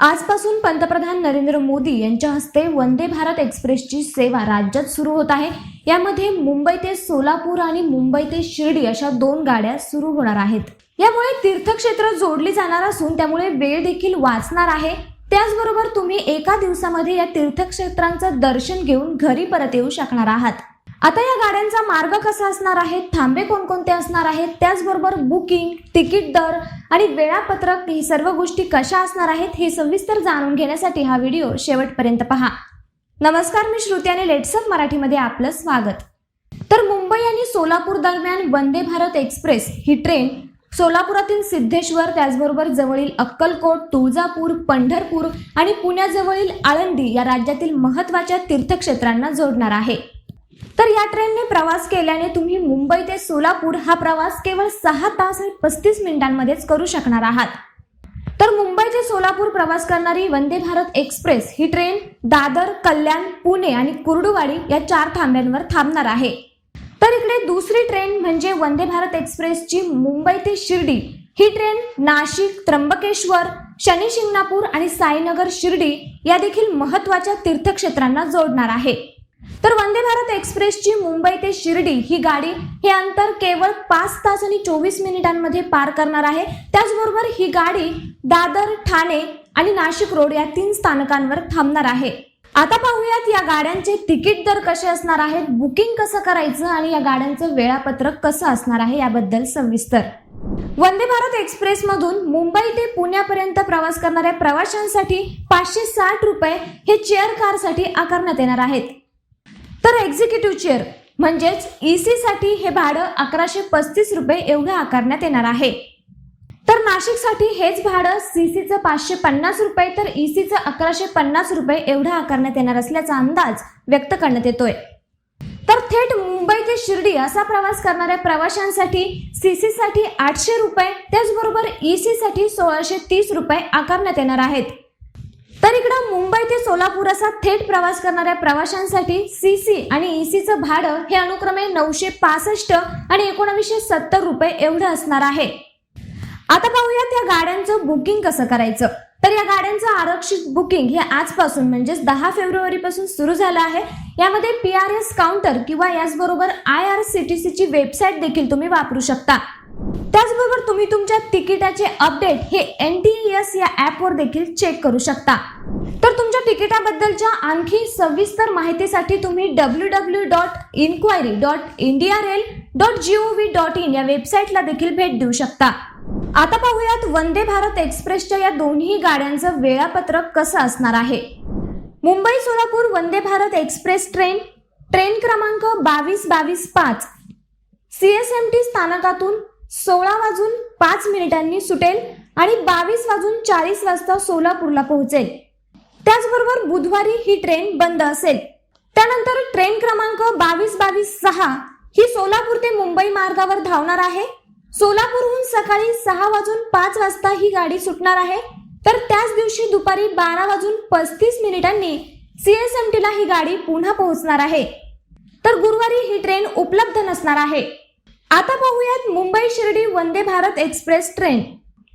आजपासून पंतप्रधान नरेंद्र मोदी यांच्या हस्ते वंदे भारत एक्सप्रेसची सेवा राज्यात सुरू होत आहे. यामध्ये मुंबई ते सोलापूर आणि मुंबई ते शिर्डी अशा दोन गाड्या सुरू होणार आहेत. यामुळे तीर्थक्षेत्र जोडली जाणार असून त्यामुळे वेळ देखील वाचणार आहे. त्याचबरोबर तुम्ही एका दिवसामध्ये या तीर्थक्षेत्रांचं दर्शन घेऊन घरी परत येऊ शकणार आहात. आता या गाड्यांचा मार्ग कसा असणार आहे? थांबे कोणकोणते असणार आहेत? त्याचबरोबर बुकिंग तिकीट दर आणि वेळापत्रक ही सर्व गोष्टी कशा असणार आहेत हे सविस्तर जाणून घेण्यासाठी हा व्हिडिओ शेवटपर्यंत पहा. नमस्कार मी श्रुती आणि लेट्सअप मराठीमध्ये आपलं स्वागत. तर मुंबई आणि सोलापूर दरम्यान वंदे भारत एक्सप्रेस ही ट्रेन सोलापुरातील सिद्धेश्वर त्याचबरोबर जवळील अक्कलकोट तुळजापूर पंढरपूर आणि पुण्याजवळील आळंदी या राज्यातील महत्त्वाच्या तीर्थक्षेत्रांना जोडणार आहे. तर या ट्रेनने प्रवास केल्याने तुम्ही मुंबई ते सोलापूर हा प्रवास केवळ सहा तास आणि पस्तीस मिनिटांमध्येच करू शकणार आहात. तर मुंबई ते सोलापूर प्रवास करणारी वंदे भारत एक्सप्रेस ही ट्रेन दादर कल्याण पुणे आणि कुर्डुवाडी या चार थांब्यांवर थांबणार आहे. तर इकडे दुसरी ट्रेन म्हणजे वंदे भारत एक्सप्रेसची मुंबई ते शिर्डी. ही ट्रेन नाशिक त्र्यंबकेश्वर शनी शिंगणापूर आणि साईनगर शिर्डी या देखील महत्त्वाच्या तीर्थक्षेत्रांना जोडणार आहे. तर वंदे भारत एक्सप्रेसची मुंबई ते शिर्डी ही गाडी हे अंतर केवळ पाच तास आणि चोवीस मिनिटांमध्ये पार करणार आहे. त्याचबरोबर ही गाडी दादर ठाणे आणि नाशिक रोड या तीन स्थानकांवर थांबणार आहे. आता पाहूयात या गाड्यांचे तिकीट दर कसे असणार आहेत बुकिंग कसं करायचं आणि या गाड्यांचं वेळापत्रक कसं असणार आहे याबद्दल सविस्तर. वंदे भारत एक्सप्रेस मधून मुंबई ते पुण्यापर्यंत प्रवास करणाऱ्या प्रवाशांसाठी पाचशे साठ रुपये हे चेअर कारसाठी आकारण्यात येणार आहेत. तर एक्झिक्युटिव्ह चेअर म्हणजेच ईसीसाठी हे भाडं अकराशे पस्तीस रुपये एवढं आकारण्यात येणार आहे. तर नाशिकसाठी हेच भाडं सीसीचं पाचशे पन्नास रुपये तर ईसीचं अकराशे पन्नास रुपये एवढं आकारण्यात येणार असल्याचा अंदाज व्यक्त करण्यात येतोय. तर थेट मुंबई ते शिर्डी असा प्रवास करणाऱ्या प्रवाशांसाठी सीसीसाठी आठशे रुपये त्याचबरोबर ईसीसाठी सोळाशे तीस रुपये आकारण्यात येणार आहेत. तर इकडं मुंबई ते सोलापूर असा थेट प्रवास करणाऱ्या प्रवाशांसाठी सीसी आणि ईसीचं भाडं हे अनुक्रमे नऊशे पासष्ट आणि एकोणावीसशे सत्तर रुपये एवढं असणार आहे. आता पाहूयात या गाड्यांचं बुकिंग कसं करायचं. तर या गाड्यांचं आरक्षित बुकिंग हे आजपासून म्हणजेच दहा फेब्रुवारी पासून सुरू झालं आहे. यामध्ये पी आर एस काउंटर किंवा याचबरोबर आय आर सी टी सीची वेबसाईट देखील तुम्ही वापरू शकता. त्याचबरोबर तुम्ही तुमच्या तिकिटाचे अपडेट हे एन टी एस या ॲपवर देखील चेक करू शकता. तर तुमच्या तिकिटाबद्दलच्या आणखी सविस्तर माहितीसाठी तुम्ही W W dot enquiry dot India rail dot G O V dot in या वेबसाईटला देखील भेट देऊ शकता. आता पाहूयात वंदे भारत एक्सप्रेसच्या या दोन्ही गाड्यांचं वेळापत्रक कसं असणार आहे. Mumbai Solapur Vande Bharat express train train क्रमांक बावीस बावीस पाच सी एस एम टी स्थानकातून सोळा वाजून पाच मिनिटांनी सुटेल आणि बावीस वाजून चाळीस वाजता सोलापूरला पोहोचेल. त्याचबरोबर बुधवारी ही ट्रेन बंद असेल. त्यानंतर ट्रेन क्रमांक बावीस बावीस सहा ही सोलापूर ते मुंबई मार्गावर धावणार आहे. सोलापूरहून सकाळी सहा वाजून पाच वाजता ही गाडी सुटणार आहे. तर त्याच दिवशी दुपारी बारा वाजून पस्तीस मिनिटांनी सीएसएमटीला ही गाडी पुन्हा पोहोचणार आहे. तर गुरुवारी ही ट्रेन उपलब्ध नसणार आहे. आता पाहूयात Mumbai Shirdi Vande Bharat express train.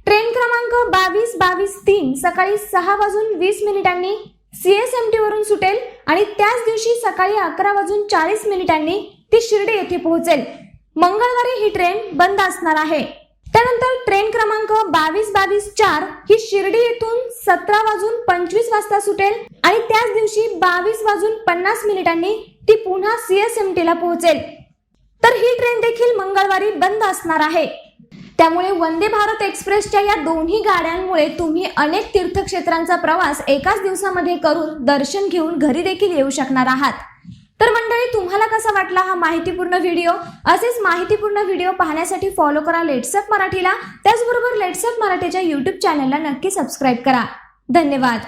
Train क्रमांक बावीस बावीस तीन सकाळी सहा वाजून वीस मिनिटांनी सीएसएमटी वरून सुटेल आणि त्याच दिवशी सकाळी अकरा वाजून चाळीस मिनिटांनी ती शिर्डी येथे पोहोचेल. मंगळवारी ही ट्रेन बंद असणार आहे. त्यानंतर ट्रेन क्रमांक बावीस बावीस चार ही शिर्डी येथून सतरा वाजून पंचवीस वाजता सुटेल आणि त्याच दिवशी बावीस वाजून पन्नास मिनिटांनी ती पुन्हा सीएसएमटी ला पोहोचेल. तर ही ट्रेन देखील मंगळवारी बंद असणार आहे. त्यामुळे वंदे भारत एक्सप्रेसच्या या दोन्ही गाड्यांमुळे तुम्ही अनेक तीर्थक्षेत्रांचा प्रवास एकाच दिवसामध्ये करून दर्शन घेऊन घरी देखील येऊ शकणार आहात. तर मंडळी तुम्हाला कसा वाटला हा माहितीपूर्ण व्हिडिओ? असेच माहितीपूर्ण व्हिडिओ पाहण्यासाठी फॉलो करा लेट्सअप मराठीला. त्याचबरोबर लेट्सअप मराठीच्या युट्यूब चॅनलला नक्की सबस्क्राईब करा. धन्यवाद.